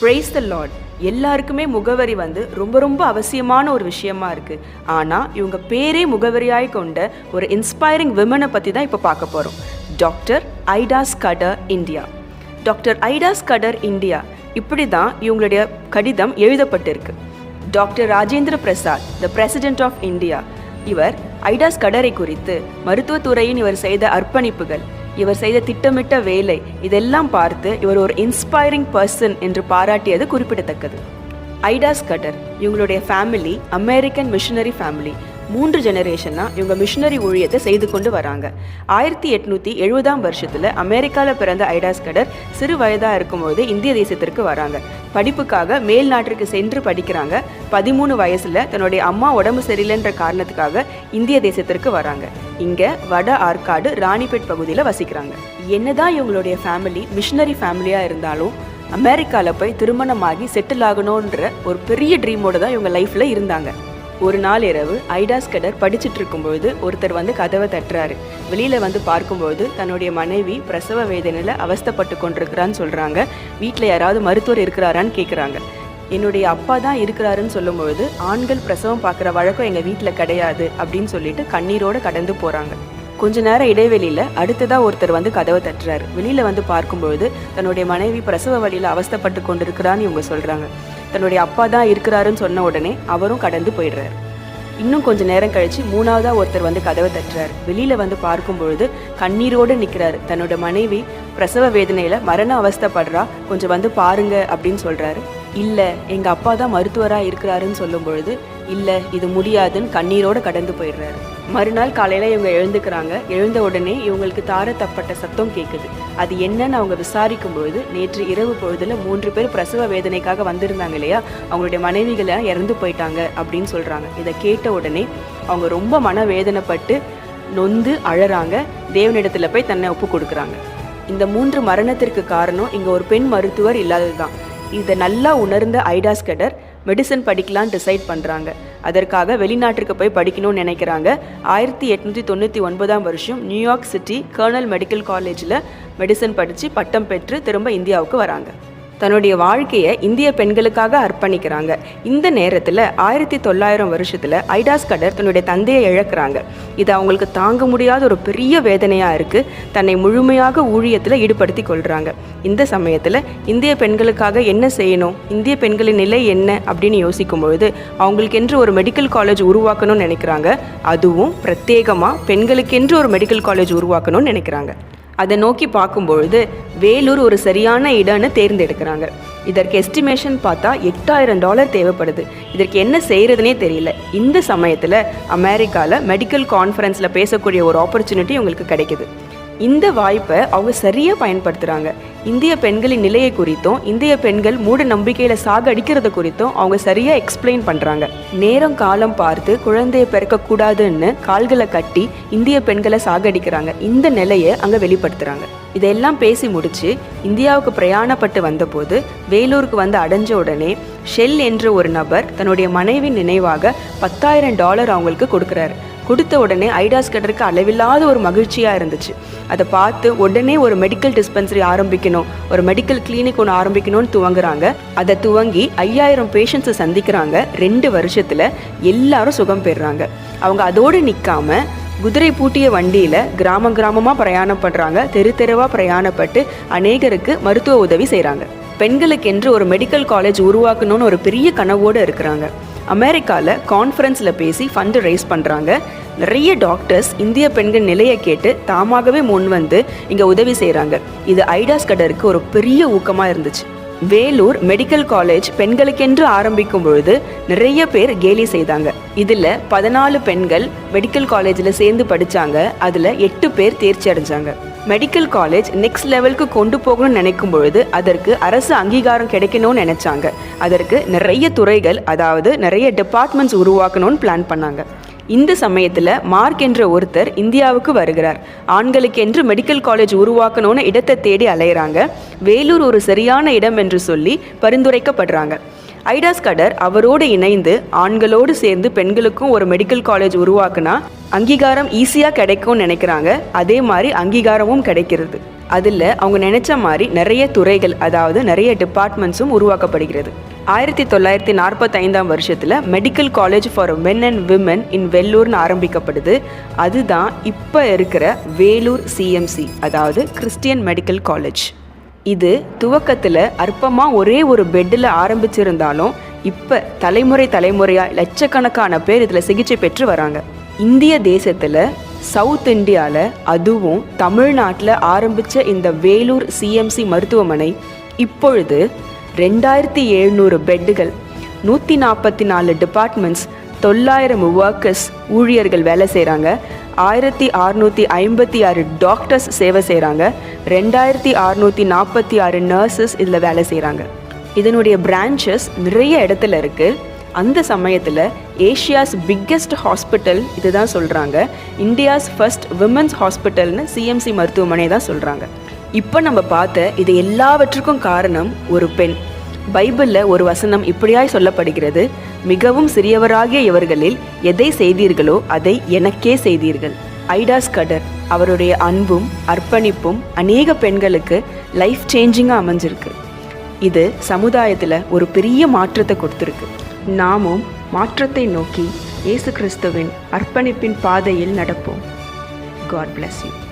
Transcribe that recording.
Praise the Lord எல்லாருக்குமே முகவரி வந்து ரொம்ப ரொம்ப அவசியமான ஒரு விஷயமா இருக்குது ஆனால் இவங்க பேரே முகவரியாய் கொண்ட ஒரு இன்ஸ்பைரிங் விமனை பற்றி தான் இப்போ பார்க்க போகிறோம் doctor Ida Scudder India doctor Ida Scudder India இப்படி தான் இவங்களுடைய கடிதம் எழுதப்பட்டிருக்கு. Doctor Rajendra Prasad the president of India இவர் ஐடாஸ் கடரை குறித்து மருத்துவத்துறையின் இவர் செய்த அர்ப்பணிப்புகள். இவர் செய்த திட்டமிட்ட வேலை. இதெல்லாம் பார்த்து இவர் ஒரு இன்ஸ்பைரிங் பர்சன் என்று பாராட்டியது குறிப்பிடத்தக்கது. ஐடாஸ் கட்டர் இவங்களுடைய ஃபேமிலி அமெரிக்கன் மிஷனரி ஃபேமிலி மூன்று ஜெனரேஷனாக இவங்க மிஷினரி ஊழியத்தை செய்து கொண்டு வராங்க. ஆயிரத்தி எட்நூற்றி எழுபதாம் வருஷத்தில் அமெரிக்காவில் பிறந்த ஐடாஸ் கடர் சிறு வயதாக இருக்கும்போது இந்திய தேசத்திற்கு வராங்க. படிப்புக்காக மேல் நாட்டிற்கு சென்று படிக்கிறாங்க. பதிமூணு வயசில் தன்னுடைய அம்மா உடம்பு சரியில்லைன்ற காரணத்துக்காக இந்திய தேசத்திற்கு வராங்க. இங்கே வட ஆற்காடு ராணிப்பேட் பகுதியில் வசிக்கிறாங்க. என்னதான் இவங்களுடைய ஃபேமிலி மிஷினரி ஃபேமிலியாக இருந்தாலும் அமெரிக்காவில் போய் திருமணமாகி செட்டில் ஆகணுன்ற ஒரு பெரிய ட்ரீமோட தான் இவங்க லைஃப்பில் இருந்தாங்க. ஒரு நாள் இரவு ஐடாஸ் கடர் படிச்சுட்டு இருக்கும்பொழுது ஒருத்தர் வந்து கதவை தட்டுறாரு. வெளியில் வந்து பார்க்கும்போது தன்னுடைய மனைவி பிரசவ வேதனையில் அவஸ்தைப்பட்டு கொண்டிருக்கிறான்னு சொல்கிறாங்க வீட்டில் யாராவது மருத்துவர் இருக்கிறாரான்னு கேட்குறாங்க என்னுடைய அப்பா தான் இருக்கிறாருன்னு சொல்லும்பொழுது ஆண்கள் பிரசவம் பார்க்குற வழக்கம் எங்கள் வீட்டில் கிடையாது அப்படின்னு சொல்லிட்டு கண்ணீரோடு கடந்து போகிறாங்க கொஞ்ச நேரம் இடைவெளியில் அடுத்ததாக ஒருத்தர் வந்து கதவை தட்டுறாரு. வெளியில் வந்து பார்க்கும்பொழுது தன்னுடைய மனைவி பிரசவ வழியில் அவஸ்தைப்பட்டு கொண்டிருக்கிறான்னு இவங்க சொல்கிறாங்க தன்னுடைய அப்பா தான் இருக்கிறாருன்னு சொன்ன உடனே அவரும் கடந்து போயிடுறாரு. இன்னும் கொஞ்ச நேரம் கழிச்சு மூணாவதா ஒருத்தர் வந்து கதவை தட்டுறாரு. வெளியில வந்து பார்க்கும்பொழுது கண்ணீரோடு நிற்கிறாரு தன்னோட மனைவி பிரசவ வேதனையில மரண அவஸ்தைப்படுறா. கொஞ்சம் வந்து பாருங்க அப்படின்னு சொல்றாரு. இல்லை எங்கள் அப்பா தான் மருத்துவராக இருக்கிறாருன்னு சொல்லும் பொழுது இல்லை இது முடியாதுன்னு கண்ணீரோடு கடந்து போயிடுறாரு. மறுநாள் காலையில் இவங்க எழுந்துக்கிறாங்க. எழுந்த உடனே இவங்களுக்கு தார தப்பட்ட சத்தம் கேட்குது அது என்னன்னு அவங்க விசாரிக்கும் பொழுது நேற்று இரவு பொழுதுல மூன்று பேர் பிரசவ வேதனைக்காக வந்திருந்தாங்க இல்லையா? அவங்களுடைய மனைவிகளை இறந்து போயிட்டாங்க அப்படின்னு சொல்கிறாங்க இதை கேட்ட உடனே அவங்க ரொம்ப மனவேதனைப்பட்டு நொந்து அழறாங்க. தேவனிடத்தில் போய் தன்னை ஒப்பு கொடுக்குறாங்க. இந்த மூன்று மரணத்திற்கு காரணம் இங்கே ஒரு பெண் மருத்துவர் இல்லாதது தான் இதை நல்லா உணர்ந்த ஐடாஸ்கடர் மெடிசன் படிக்கலான்னு டிசைட் பண்ணுறாங்க அதற்காக வெளிநாட்டிற்கு போய் படிக்கணும்னு நினைக்கிறாங்க. ஆயிரத்தி எட்நூற்றி தொண்ணூற்றி ஒன்பதாம் வருஷம் New York city Cornell medical காலேஜில் மெடிசன் படித்து பட்டம் பெற்று திரும்ப இந்தியாவுக்கு வராங்க. தன்னுடைய வாழ்க்கையை இந்திய பெண்களுக்காக அர்ப்பணிக்கிறாங்க. இந்த நேரத்தில் ஆயிரத்தி தொள்ளாயிரம் வருஷத்தில் ஐடாஸ் கடர் தன்னுடைய தந்தையை இழக்கிறாங்க. இது அவங்களுக்கு தாங்க முடியாத ஒரு பெரிய வேதனையாக இருக்குது தன்னை முழுமையாக ஊழியத்தில் ஈடுபடுத்தி கொள்கிறாங்க இந்த சமயத்தில் இந்திய பெண்களுக்காக என்ன செய்யணும்? இந்திய பெண்களின் நிலை என்ன? அப்படின்னு யோசிக்கும் பொழுது அவங்களுக்கென்று ஒரு மெடிக்கல் காலேஜ் உருவாக்கணும்னு நினைக்கிறாங்க. அதுவும் பிரத்யேகமாக பெண்களுக்கென்று ஒரு மெடிக்கல் காலேஜ் உருவாக்கணும்னு நினைக்கிறாங்க. அதை நோக்கி பார்க்கும்பொழுது வேலூர் ஒரு சரியான இடம்னு தேர்ந்தெடுக்கிறாங்க. இதற்கு எஸ்டிமேஷன் பார்த்தா எட்டாயிரம் டாலர் தேவைப்படுது. இதற்கு என்ன செய்கிறதுனே தெரியல. இந்த சமயத்தில் அமெரிக்காவில் மெடிக்கல் கான்ஃபரன்ஸில் பேசக்கூடிய ஒரு ஆப்பர்ச்சுனிட்டி உங்களுக்கு கிடைக்குது. இந்த வாய்ப்பை அவங்க சரியாக பயன்படுத்துகிறாங்க இந்திய பெண்களின் நிலையை குறித்தும் இந்திய பெண்கள் மூட நம்பிக்கையில் சாக அடிக்கிறத குறித்தும் அவங்க சரியாக எக்ஸ்பிளைன் பண்ணுறாங்க நேரம் காலம் பார்த்து குழந்தையை பிறக்கக்கூடாதுன்னு கால்களை கட்டி இந்திய பெண்களை சாகடிக்கிறாங்க இந்த நிலையை அங்கே வெளிப்படுத்துகிறாங்க இதெல்லாம் பேசி முடித்து இந்தியாவுக்கு பிரயாணப்பட்டு வந்தபோது வேலூருக்கு வந்து அடைஞ்ச உடனே ஷெல் என்ற ஒரு நபர் தன்னுடைய மனைவி நினைவாக பத்தாயிரம் டாலர் அவங்களுக்கு கொடுக்குறாரு. கொடுத்த உடனே ஐடாஸ் கடருக்கு அளவில்லாத ஒரு மகிழ்ச்சியாக இருந்துச்சு. அதை பார்த்து உடனே ஒரு மெடிக்கல் டிஸ்பென்சரி ஆரம்பிக்கணும் ஒரு மெடிக்கல் கிளினிக் ஒன்று ஆரம்பிக்கணும்னு துவங்குறாங்க. அதை துவங்கி ஐயாயிரம் பேஷண்ட்ஸை சந்திக்கிறாங்க. ரெண்டு வருஷத்தில் எல்லாரும் சுகம் பெறுறாங்க. அவங்க அதோடு நிற்காம குதிரை பூட்டிய வண்டியில் கிராமம் கிராமமாக பிரயாணம் பண்ணுறாங்க தெரு தெருவாக பிரயாணப்பட்டு அநேகருக்கு மருத்துவ உதவி செய்கிறாங்க பெண்களுக்கென்று ஒரு மெடிக்கல் காலேஜ் உருவாக்கணும்னு ஒரு பெரிய கனவோடு இருக்கிறாங்க. அமெரிக்காவில் கான்ஃபரன்ஸில் பேசி ஃபண்டு ரைஸ் பண்ணுறாங்க நிறைய டாக்டர்ஸ் இந்திய பெண்கள் நிலையை கேட்டு தாமாகவே முன் வந்து இங்கே உதவி செய்கிறாங்க இது ஐடாஸ் கடருக்கு ஒரு பெரிய ஊக்கமாக இருந்துச்சு. வேலூர் மெடிக்கல் காலேஜ் பெண்களுக்கென்று ஆரம்பிக்கும் பொழுது நிறைய பேர் கேலி செய்தாங்க. இதில் பதினாலு பெண்கள் மெடிக்கல் காலேஜில் சேர்ந்து படித்தாங்க அதில் எட்டு பேர் தேர்ச்சி அடைஞ்சாங்க. மெடிக்கல் காலேஜ் நெக்ஸ்ட் லெவலுக்கு கொண்டு போகணும்னு நினைக்கும் பொழுது அதற்கு அரசு அங்கீகாரம் கிடைக்கணும்னு நினைச்சாங்க. அதற்கு நிறைய துறைகள் அதாவது நிறைய டிபார்ட்மெண்ட்ஸ் உருவாக்கணும்னு பிளான் பண்ணாங்க. இந்த சமயத்தில் மார்க் என்ற ஒருத்தர் இந்தியாவுக்கு வருகிறார். ஆண்களுக்கென்று மெடிக்கல் காலேஜ் உருவாக்கணும்னு இடத்தை தேடி அலையிறாங்க. வேலூர் ஒரு சரியான இடம் என்று சொல்லி பரிந்துரைக்கப்படுறாங்க. ஐடாஸ் கடர் அவரோடு இணைந்து ஆண்களோடு சேர்ந்து பெண்களுக்கும் ஒரு மெடிக்கல் காலேஜ் உருவாக்குனா அங்கீகாரம் ஈஸியாக கிடைக்கும்னு நினைக்கிறாங்க. அதே மாதிரி அங்கீகாரமும் கிடைக்கிறது. அதில் அவங்க நினைச்ச மாதிரி நிறைய துறைகள் அதாவது நிறைய டிபார்ட்மெண்ட்ஸும் உருவாக்கப்படுகிறது. ஆயிரத்தி தொள்ளாயிரத்தி நாற்பத்தைந்தாம் வருஷத்தில் medical college for men and women in வெல்லூர்னு ஆரம்பிக்கப்படுது. அதுதான் இப்போ இருக்கிற வேலூர் சிஎம்சி அதாவது கிறிஸ்டியன் மெடிக்கல் காலேஜ் இது துவக்கத்தில் அற்பமாக ஒரே ஒரு பெட்டில் ஆரம்பிச்சிருந்தாலும் இப்போ தலைமுறை தலைமுறையாக லட்சக்கணக்கான பேர் இதில் சிகிச்சை பெற்று வராங்க. இந்திய தேசத்தில் சவுத் இந்தியாவில் அதுவும் தமிழ்நாட்டில் ஆரம்பித்த இந்த வேலூர் சிஎம்சி மருத்துவமனை இப்பொழுது ரெண்டாயிரத்தி எழுநூறு பெட்டுகள் நூற்றி நாற்பத்தி நாலு டிபார்ட்மெண்ட்ஸ் தொள்ளாயிரம் ஒர்க்கர்ஸ் ஊழியர்கள் வேலை செய்கிறாங்க ஆயிரத்தி அறநூற்றி ஐம்பத்தி ஆறு டாக்டர்ஸ் சேவை செய்கிறாங்க ரெண்டாயிரத்தி அறநூற்றி நாற்பத்தி ஆறு நர்சஸ் இதில் வேலை செய்கிறாங்க இதனுடைய பிரான்ச்சஸ் நிறைய இடத்துல இருக்குது அந்த சமயத்தில் ஏஷியாஸ் பிக்கெஸ்ட் ஹாஸ்பிட்டல் இதுதான் சொல்கிறாங்க இந்தியாஸ் ஃபர்ஸ்ட் விமன்ஸ் ஹாஸ்பிட்டல்னு சிஎம்சி மருத்துவமனை தான் சொல்கிறாங்க இப்போ நம்ம பார்த்த இது எல்லாவற்றுக்கும் காரணம் ஒரு பெண். பைபிளில் ஒரு வசனம் இப்படியாய் சொல்லப்படுகிறது. மிகவும் சிறியவராகிய இவர்களில் எதை செய்தீர்களோ அதை எனக்கே செய்தீர்கள். ஐடாஸ் கடர் அவருடைய அன்பும் அர்ப்பணிப்பும் அநேக பெண்களுக்கு லைஃப் சேஞ்சிங்காக அமைஞ்சிருக்கு. இது சமுதாயத்தில் ஒரு பெரிய மாற்றத்தை கொடுத்துருக்கு. நாமும் மாற்றத்தை நோக்கி இயேசு கிறிஸ்துவின் அர்ப்பணிப்பின் பாதையில் நடப்போம். God bless you